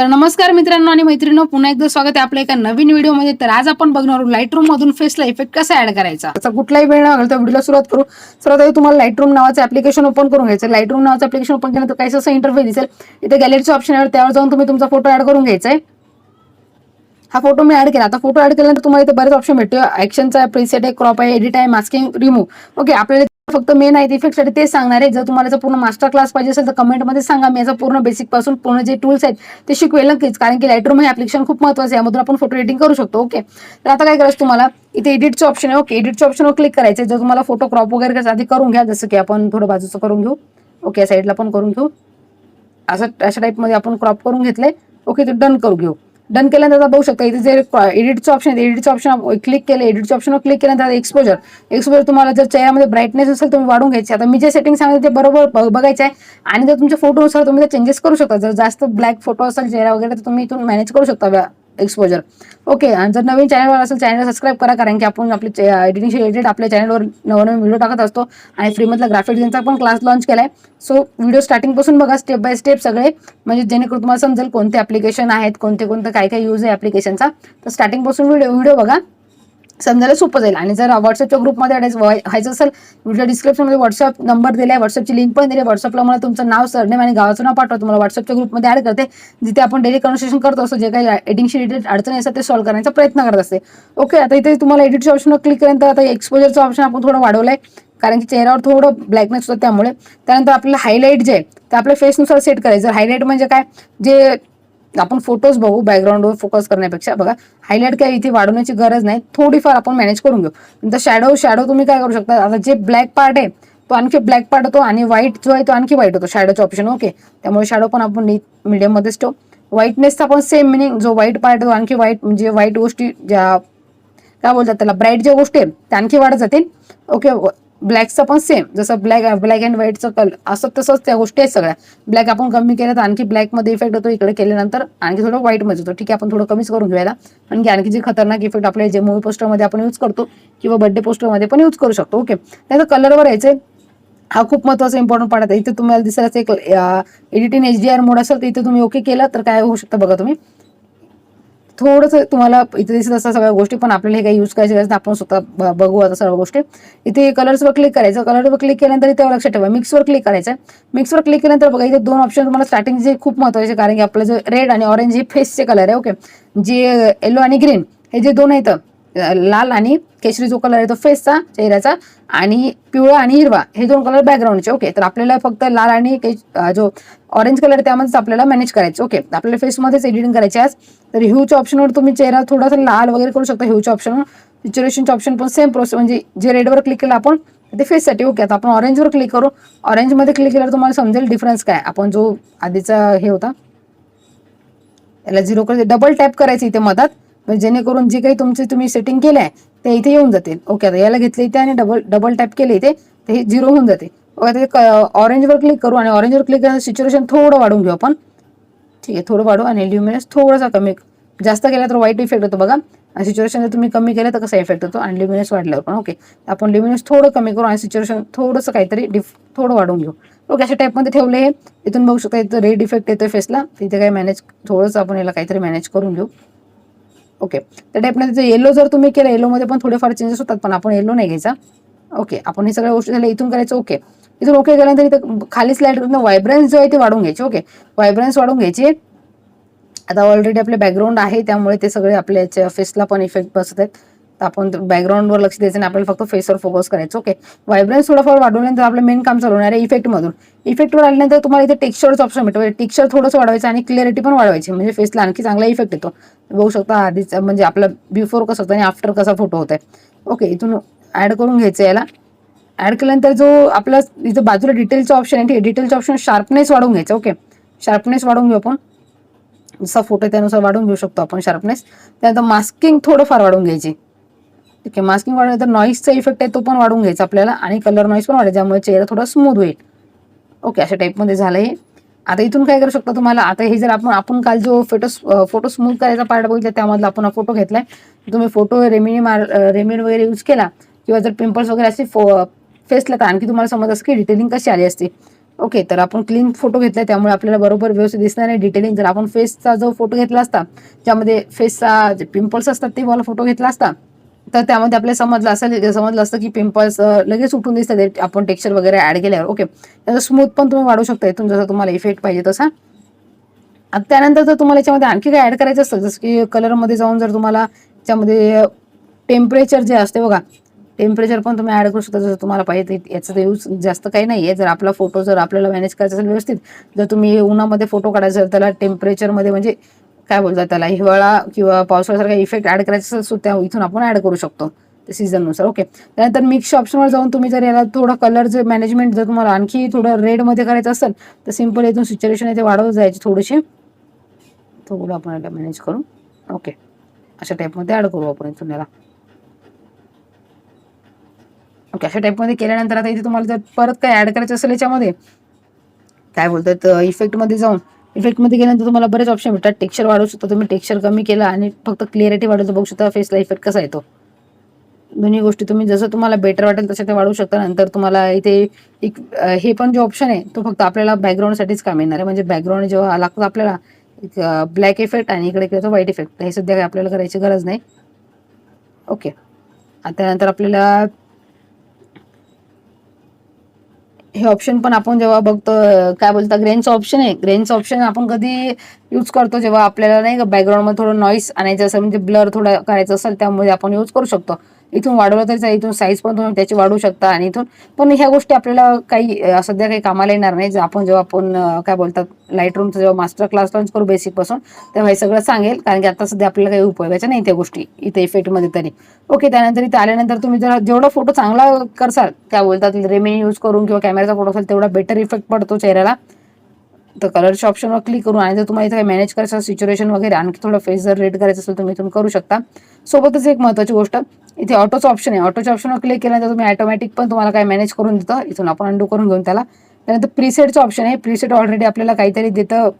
तर नमस्कार मित्रांनो आणि मैत्रिणींनो पुन्हा एकदा स्वागत आहे आपल्या एका नवीन व्हिडिओमध्ये. तर आज आपण बघणार लाइट रूम मधून फेसला इफेक्ट कसा ऍड करायचा? त्याचा कुठलाही वेळ लागेल तर व्हिडिओला सुरुवात करू. सर्वात आधी तुम्हाला लाइट रूम नावाचं ऍप्लिकेशन ओपन करून घ्यायचं लाइट रूम नावाचं ऍप्लिकेशन ओपन केलं तर काही असं इंटरफेस दिसेल. इथे गॅलरीचं ऑप्शन आहे त्यावर जाऊन तुम्ही तुमचा फोटो ऍड करून घ्यायचा आहे. हा फोटो मी ऍड केला. आता फोटो ऍड केल्यानंतर तुम्हाला इथे बरेच ऑप्शन भेटतो ऍक्शनचा प्रीसेट आहे क्रॉप आहे एडिट आहे मास्किंग रिमूव्ह ओके आपल्याला फक्त मेन आहे इफेक्टसाठी ते सांगणार आहे. जर तुम्हाला जर पूर्ण मास्टर क्लास पाहिजे असेल तर कमेंटमध्ये सांगा. मी याचा पूर्ण बेसिकपासून पूर्ण जे टूल्स आहेत ते शिकवेल नक्कीच. कारण की लाईटरूम हे ऍप्लिकेशन खूप महत्वाचं आहे. यामधून आपण फोटो एडिटिंग करू शकतो. ओके तर आता काय करायचं तुम्हाला? इथे एडिटचं ऑप्शन आहे. ओके एडिटच्या ऑप्शनवर क्लिक करायचं जर तुम्हाला फोटो क्रॉप वगैरे करायचं आधी करून घ्या. जसं की आपण थोडं बाजूचं करून घेऊ. ओके या साईडला पण करून घेऊ. असं अशा टाईपमध्ये आपण क्रॉप करून घेतलंय. ओके ते डन करू घेऊ. डन केल्यानंतर आता बघू शकता इथे जे एडिटचं ऑप्शन आहे एडिटचं ऑप्शन क्लिक केलं एडिटचं ऑप्शनवर क्लिक केल्यानंतर एक्सपोजर एक्सपोजर तुम्हाला जर चेहऱ्यामध्ये ब्राईटनेस असेल तुम्ही वाढून घ्यायचे. आता मी जे सेटिंग सांगितलं ते बरोबर बघायचं आहे. आणि जर तुमच्या फोटोनुसार तुम्ही ते चेंजेस करू शकता. जर जास्त ब्लॅक फोटो असेल चेहरा वगैरे तर तुम्ही इथून मॅनेज करू शकता. एक्सपोजर ओके आणि जर नवीन चॅनलवर असेल चॅनल सबस्क्राईब करा कारण की आपण आपले एडिटिंग आपल्या चॅनलवर नवनवीन व्हिडिओ टाकत असतो आणि फ्रीमधला ग्राफिक डिझाईनचा पण क्लास लॉन्च केलाय. सो व्हिडिओ स्टार्टिंगपासून बघा स्टेप बाय स्टेप सगळे म्हणजे जेणेकरून तुम्हाला समजेल कोणते ऍप्लिकेशन आहेत कोणते कोणते काय काय यूज आहे ऍप्लिकेशनचा तर स्टार्टिंगपासून व्हिडिओ व्हिडिओ बघा. समजायला सोपं जाईल. आणि जर व्हॉट्सअपच्या ग्रुपमध्ये ॲड व्हायचं असेल व्हिडिओ डिस्क्रिप्शनमध्ये व्हॉट्सअप नंबर दिला आहे व्हॉट्सअपची लिंक पण दिली व्हॉट्सअपला मला तुमचं नाव सरनेम आणि गावाचं नाव पाठवा तुम्हाला व्हॉट्सअपच्या ग्रुपमध्ये ॲड करते. जिथे आपण डेली कन्व्हर्सेशन करतो असतो जे काही एडिटिंगशी रिलेटेड अडचणी असतात ते सॉल्व्ह करण्याचा प्रयत्न करत असते. ओके आता इथे तुम्हाला एडिटच्या ऑप्शनवर क्लिक करेन तर आता एक्सपोजरचं ऑप्शन आपण थोडं वाढवलंय. कारण की चेहऱ्यावर थोडं ब्लॅकनेस होतं त्यामुळे. त्यानंतर आपल्याला हायलाईट जे आहे ते आपल्या फेसनुसार सेट करायचं. हायलाईट म्हणजे काय? जे आपण फोटोज बघू बॅकग्राऊंडवर फोकस करण्यापेक्षा. बघा हायलाईट काय इथे वाढवण्याची गरज नाही. थोडीफार आपण मॅनेज करून घेऊ. नंतर शॅडो शॅडो तुम्ही काय करू शकता? आता जे ब्लॅक पार्ट आहे तो आणखी ब्लॅक पार्ट होतो आणि व्हाईट जो आहे तो आणखी व्हाईट होतो. शॅडोचा ऑप्शन ओके त्यामुळे शॅडो पण आपण मीडियममध्येच ठेवू. व्हाईटनेसचा पण सेम मिनिंग जो व्हाईट पार्ट तो आणखी व्हाईट म्हणजे व्हाईट गोष्टी ज्या काय बोलतात त्याला? ब्राईट ज्या गोष्टी आहेत त्या आणखी वाढत जातील. ओके ब्लॅकचं पण सेम जसं ब्लॅक ब्लॅक अँड व्हाईटचं कलर असं तसंच त्या गोष्टी आहेत सगळ्या. ब्लॅक आपण कमी केलं तर आणखी ब्लॅकमध्ये इफेक्ट होतो इकडे केल्यानंतर आणखी थोडं व्हाईटमध्ये होतो. ठीक आहे आपण थोडं कमीच करून घ्यायला आणखी आणखी जे खतरनाक इफेक्ट आपले जे मूवी पोस्टरमध्ये आपण यूज करतो किंवा बर्थडे पोस्टरमध्ये पण यूज करू शकतो. ओके त्याचं कलरवर यायचे हा खूप महत्त्वाचा इम्पॉर्टंट पार्ट आहे. इथे तुम्हाला दिसायचं एक editing H D R mode असेल तर इथे तुम्ही ओके केला तर काय होऊ शकतं बघा तुम्ही. थोडंसं तुम्हाला इथे दिसत असतात सगळ्या गोष्टी पण आपल्याला हे काही यूज करायची गरज नाही आपण स्वतः ब- बघू आता सर्व गोष्टी. इथे कलर्सवर क्लिक करायचं. कलरवर क्लिक केल्यानंतर इथे लक्षात ठेवा मिक्सवर क्लिक करायचं. मिक्सवर क्लिक केल्यानंतर बघा इथे दोन ऑप्शन तुम्हाला स्टार्टिंगचे खूप महत्त्वाचे कारण की आपलं जे रेड आणि ऑरेंज हे फेसचे कलर आहे ओके जे येलो आणि ग्रीन हे जे दोन आहेत लाल आणि केशरी जो कलर आहे तो फेसचा चेहऱ्याचा आणि पिवळा आणि हिरवा हे दोन कलर बॅकग्राऊंडचे ओके तर आपल्याला फक्त लाल आणि के- जो ऑरेंज कलर त्यामध्येच आपल्याला मॅनेज करायचं ओके आपल्याला फेसमध्येच एडिटिंग करायची आज. तर ह्यूच्या ऑप्शनवर तुम्ही चेहरा थोडासा लाल वगैरे करू शकता ह्यूच्या ऑप्शनवर सिच्युएशनच्या ऑप्शन पण सेम प्रोसेस म्हणजे जे रेडवर क्लिक केलं आपण ते फेससाठी ओके आता आपण ऑरेंजवर क्लिक करू. ऑरेंजमध्ये क्लिक केल्यावर तुम्हाला समजेल डिफरन्स काय. आपण जो आधीचा हे होता याला झिरो करायचं डबल टॅप करायचं इथे मधात म्हणजे जेणेकरून जे काही तुमचे तुम्ही सेटिंग केलंय आहे ते इथे येऊन जातील. ओके आता याला घेतले इथे आणि डबल डबल टॅप केले इथे ते हे झिरो होऊन जाते. ओके आता ऑरेंजवर क्लिक करू आणि ऑरेंजवर क्लिक केल्यानंतर सिच्युएशन थोडं वाढून घेऊ आपण. ठीक आहे थोडं वाढू आणि ल्युमिनस थोडासा कमी जास्त केला तर वाईट इफेक्ट होतो बघा. आणि सिच्युएशन जर तुम्ही कमी केलं तर कसा इफेक्ट होतो? आणि ल्युमिनस वाढल्यावर पण ओके आपण ल्युमिनस थोडं कमी करू आणि सिच्युएशन थोडंसं काहीतरी डिफ थोडं वाढवून घेऊ. ओके अशा टाईपमध्ये ठेवले हे. इथून बघू शकता इथं रेड इफेक्ट येतोय फेसला तिथे काही मॅनेज थोडंसं आपण याला काहीतरी मॅनेज करून घेऊ. ओके त्या टाईपमध्ये जर येलो जर तुम्ही केलं येलोमध्ये पण थोडेफार चेंजेस होतात पण आपण येलो नाही घ्यायचा. ओके आपण हे सगळ्या गोष्टी झाल्या इथून करायचं ओके इथून ओके केल्यानंतर इथं खाली स्लाइड करून व्हायब्रन्स जो आहे ते वाढवून घ्यायचे ओके व्हायब्रन्स वाढवून घ्यायचे. आता ऑलरेडी आपले बॅकग्राऊंड आहे त्यामुळे ते सगळे आपल्या याच्या फेसला पण इफेक्ट बसत आहेत. आपण बॅकग्राऊंडवर लक्ष द्यायचं आणि आपल्याला फक्त फेसवर फोकस करायचं. ओके व्हायब्रन्स थोडंफार वाढवल्यानंतर आपलं मेन काम चालू होणार आहे इफेक्टमधून इफेक्टवर आल्यानंतर तुम्हाला इथे टेक्स्चरचं ऑप्शन भेटतो. म्हणजे टेक्स्चर थोडंसं वाढवायचं आणि क्लिअरिटी पण वाढवायची. म्हणजे फेसला आणखी चांगला इफेक्ट येतो. बघू शकता आधीच म्हणजे आपला बिफोर कसं होतं आणि आफ्टर कसा फोटो होत आहे ओके इथून ॲड करून घ्यायचं याला. ऍड केल्यानंतर जो आपला इथं बाजूला डिटेलचं ऑप्शन आहे ठीक डिटेलचं ऑप्शन शार्पनेस वाढवून घ्यायचं. ओके शार्पनेस वाढवून घेऊ आपण. जसा फोटो आहे त्यानुसार वाढवून घेऊ शकतो आपण शार्पनेस त्यानंतर मास्किंग थोडंफार वाढवून घ्यायची. ठीक आहे मास्किंग वाढवल्यानंतर नॉईसचा इफेक्ट आहे तो पण वाढून घ्यायचा आपल्याला आणि कलर नॉईस पण वाढेल ज्यामुळे चेहरा थोडा स्मूथ होईल. ओके अशा टाईपमध्ये झालं हे. आता इथून काय करू शकतो तुम्हाला? आता हे जर आपण आपण काल जो फोटो फोटो स्मूथ करायचा पार्ट बघितला त्यामधला आपण हा फोटो घेतलाय. तुम्ही फोटो रेमिनी मार रेमिन वगैरे यूज केला किंवा जर पिंपल्स वगैरे असे फेसला तर आणखी तुम्हाला समज असं की डिटेलिंग कशी आली असते. ओके तर आपण क्लीन फोटो घेतलाय त्यामुळे आपल्याला बरोबर व्यवस्थित दिसणार नाही डिटेलिंग जर आपण फेसचा जो फोटो घेतला असता ज्यामध्ये फेसचा जे पिंपल्स असतात ते वाला फोटो घेतला असता तर त्यामध्ये आपल्याला समजलं असेल समजलं असतं की पिंपल्स लगेच उठून दिसतात. आपण टेक्स्चर वगैरे ऍड केल्यावर. ओके त्याचा स्मूथ पण तुम्ही वाढवू शकता. इथून जसं तुम्हाला इफेक्ट पाहिजे तसा. आता त्यानंतर जर तुम्हाला याच्यामध्ये आणखी काय ऍड करायचं असतं जसं की कलरमध्ये जाऊन जर तुम्हाला त्याच्यामध्ये टेम्परेचर जे असते बघा टेम्परेचर पण तुम्ही ऍड करू शकता. जसं तुम्हाला पाहिजे याचा तर यूज जास्त काही नाही आहे जर आपला फोटो जर आपल्याला मॅनेज करायचा असेल व्यवस्थित जर तुम्ही उन्हामध्ये फोटो काढायचा त्याला टेम्परेचरमध्ये म्हणजे काय बोलतात त्याला? हिवाळा किंवा पावसाळ्यासारखा इफेक्ट ऍड करायचा असेल त्या इथून आपण ऍड करू शकतो. सीझननुसार ओके त्यानंतर मिक्स ऑप्शनवर जाऊन तुम्ही जर याला थोडं कलर जे मॅनेजमेंट जर तुम्हाला आणखी थोडं रेडमध्ये करायचं असेल तर सिंपल इथून सिच्युएशन इथे वाढवत जायची थोडीशी. थोडं आपण याला मॅनेज करू. ओके अशा टाईपमध्ये ॲड करू आपण इथून याला. ओके अशा टाईपमध्ये केल्यानंतर आता इथे तुम्हाला जर परत काय ॲड करायचं असेल याच्यामध्ये काय बोलतात इफेक्टमध्ये जाऊन इफेक्टमध्ये गेल्यानंतर तुम्हाला बरेच ऑप्शन भेटतात. टेक्स्चर वाढवू शकता तुम्ही. टेक्स्चर कमी केलं आणि फक्त क्लिअरिटी वाढवतो. बघू शकता फेसला इफेक्ट कसा येतो. दोन्ही गोष्टी तुम्ही जसं तुम्हाला बेटर वाटेल तसं ते वाढवू शकता. नंतर तुम्हाला इथे एक हे पण जो ऑप्शन आहे तो फक्त आपल्याला बॅकग्राऊंडसाठीच काम येणार आहे. म्हणजे बॅकग्राऊंड जेव्हा लागतो आपल्याला ब्लॅक इफेक्ट आणि इकडे केलं व्हाईट इफेक्ट हे सध्या काही आपल्याला करायची गरज नाही. ओके आणि त्यानंतर आपल्याला हे ऑप्शन पण आपण जेव्हा बघतो काय बोलता ग्रेनचं ऑप्शन आहे. ग्रेनचं ऑप्शन आपण कधी यूज करतो जेव्हा आपल्याला नाही का बॅकग्राऊंडमध्ये थोडं नॉईस आणायचं असेल म्हणजे ब्लर थोडं करायचं असेल त्यामुळे आपण यूज करू शकतो. इथून वाढवलं तरी चालेल, इथून साईज पण तुम्ही त्याची वाढवू शकता आणि इथून पण ह्या गोष्टी आपल्याला काही सध्या काही कामाला येणार नाही. जर आपण जेव्हा आपण काय बोलतात लाइट रूमचं जेव्हा मास्टर क्लास लॉन्च करू बेसिकपासून तेव्हा हे सगळं सांगेल. कारण की आता सध्या आपल्याला काही उपयोगाच्या नाही त्या गोष्टी इथे इफेक्टमध्ये तरी. ओके त्यानंतर इथे आल्यानंतर तुम्ही जर जेवढा फोटो चांगला करसाल काय बोलतात रेमेन यूज करून किंवा कॅमेराचा फोटो असेल तेवढा बेटर इफेक्ट पडतो चेहऱ्याला. तर कलरच्या ऑप्शनवर क्लिक करून आणि जर तुम्हाला इथे मॅनेज करायचं असेल सिच्युएशन वगैरे आणखी थोडं फेस जर रेड करायचं असेल तुम्ही इथून करू शकता. सोबतच एक महत्त्वाची गोष्ट इथे ऑटोचं ऑप्शन आहे. ऑटोच्या ऑप्शनवर क्लिक केल्यानंतर तुम्ही ऑटोमॅटिक पण तुम्हाला काय मॅनेज करून देतं. इथून आपण अंडू करून घेऊन त्याला. त्यानंतर प्रीसेटचं ऑप्शन आहे. प्रीसेट ऑलरेडी आपल्याला काहीतरी देतं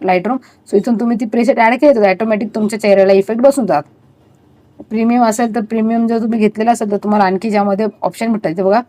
लाइट रूम सो इथून तुम्ही ती प्रीसेट ॲड केली तर ऑटोमॅटिक तुमच्या चेहऱ्याला इफेक्ट बसून जातात. प्रीमियम असेल तर प्रीमियम जर तुम्ही घेतलेला असेल तर तुम्हाला आणखी ज्यामध्ये ऑप्शन भेटतात ते बघा.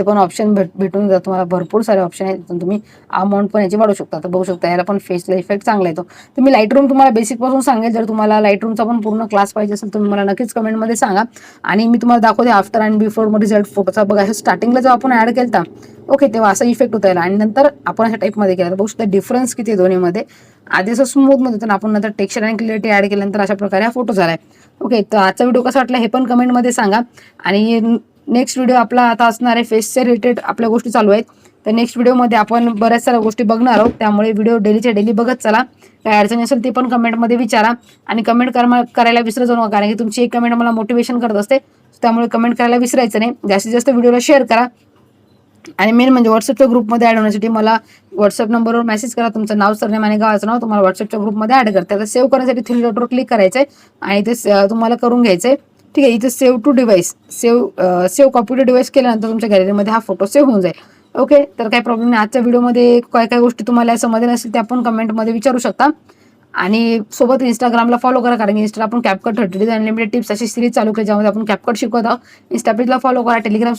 ते पण ऑप्शन भेट भेटून जात. तुम्हाला भरपूर सारे ऑप्शन आहेत. तुम्ही अमाऊंट पण याची वाढवू शकता. तर बघू शकता याला पण फेसला इफेक्ट चांगला येतो. तर मी लाइट रूम तुम्हाला बेसिकपासून सांगेल. जर तुम्हाला लाइट रूमचा पण पूर्ण क्लास पाहिजे असेल तुम्ही मला नक्कीच कमेंटमध्ये सांगा. आणि मी तुम्हाला दाखवते आफ्टर अँड बिफोर रिझल्ट फोटोचा बघा असं स्टार्टिंगला जेव्हा आपण ॲड केला ओके तेव्हा असा इफेक्ट होता याला. आणि नंतर आपण अशा टाईपमध्ये केला. तर बघू शकता डिफरन्स किती आहे दोन्हीमध्ये. आधी असं स्मूथमध्ये होतं आपण नंतर टेक्स्चर आणि क्लिअरिटी ॲड केल्यानंतर अशा प्रकारे हा फोटो झाला आहे ओके तर आजचा व्हिडिओ कसा वाटला हे पण कमेंटमध्ये सांगा. आणि नेक्स्ट व्हिडिओ आपला आता असणार आहे फेसच्या रिलेटेड आपल्या गोष्टी चालू आहेत. तर नेक्स्ट व्हिडिओमध्ये आपण बऱ्याच साऱ्या गोष्टी बघणार आहोत. त्यामुळे व्हिडिओ डेलीच्या डेली बघत चला. काय अडचणी असेल ते पण कमेंटमध्ये विचारा. आणि कमेंट करायला विसरत जाऊ नका कारण की तुमची एक कमेंट मला मोटिवेशन करत असते. त्यामुळे कमेंट करायला विसरायचं नाही. जास्तीत जास्त व्हिडिओला शेअर करा. आणि मेन म्हणजे व्हॉट्सअपच्या ग्रुपमध्ये ॲड होण्यासाठी मला व्हॉट्सअप नंबरवर मेसेज करा. तुमचं नाव सरनेम आणि गावाचं नाव तुम्हाला व्हॉट्सअपच्या ग्रुपमध्ये ॲड करते. आता सेव्ह करण्यासाठी थ्री डॉटवर क्लिक करायचं आहे आणि ते स- तुम्हाला करून घ्यायचं आहे ठीक आहे इथे save to device save save copy to device केल्यानंतर तुमच्या गॅलरीमध्ये हा फोटो सेव्ह होऊन जाईल. ओके तर काही प्रॉब्लेम नाही. आजच्या व्हिडिओमध्ये काय काय गोष्टी तुम्हाला समजल्या नसेल त्या आपण कमेंटमध्ये विचारू शकता. आणि सोबत इंस्टाग्रामला फॉलो करा कारण की इंस्टा आपण CapCut thirty days unlimited tips अशी सिरीज चालू केली ज्यामध्ये आपण कॅपकट शिकवत आहोत. इंस्टा पेजला फॉलो करा टेलिग्राम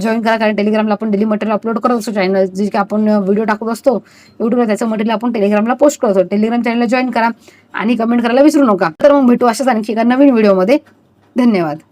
जॉईन करा कारण टेलिग्रामला आपण डेली मटेरियल अपलोड करत असतो. चॅनल जे की आपण व्हिडिओ टाकत असतो युट्यूबला त्याचं मटेरियल आपण टेलिग्रामला पोस्ट करतो टेलिग्राम चॅनलला जॉईन करा आणि कमेंट करायला विसरू नका. तर मग भेटू अशाच आणखी एका नवीन व्हिडिओमध्ये धन्यवाद.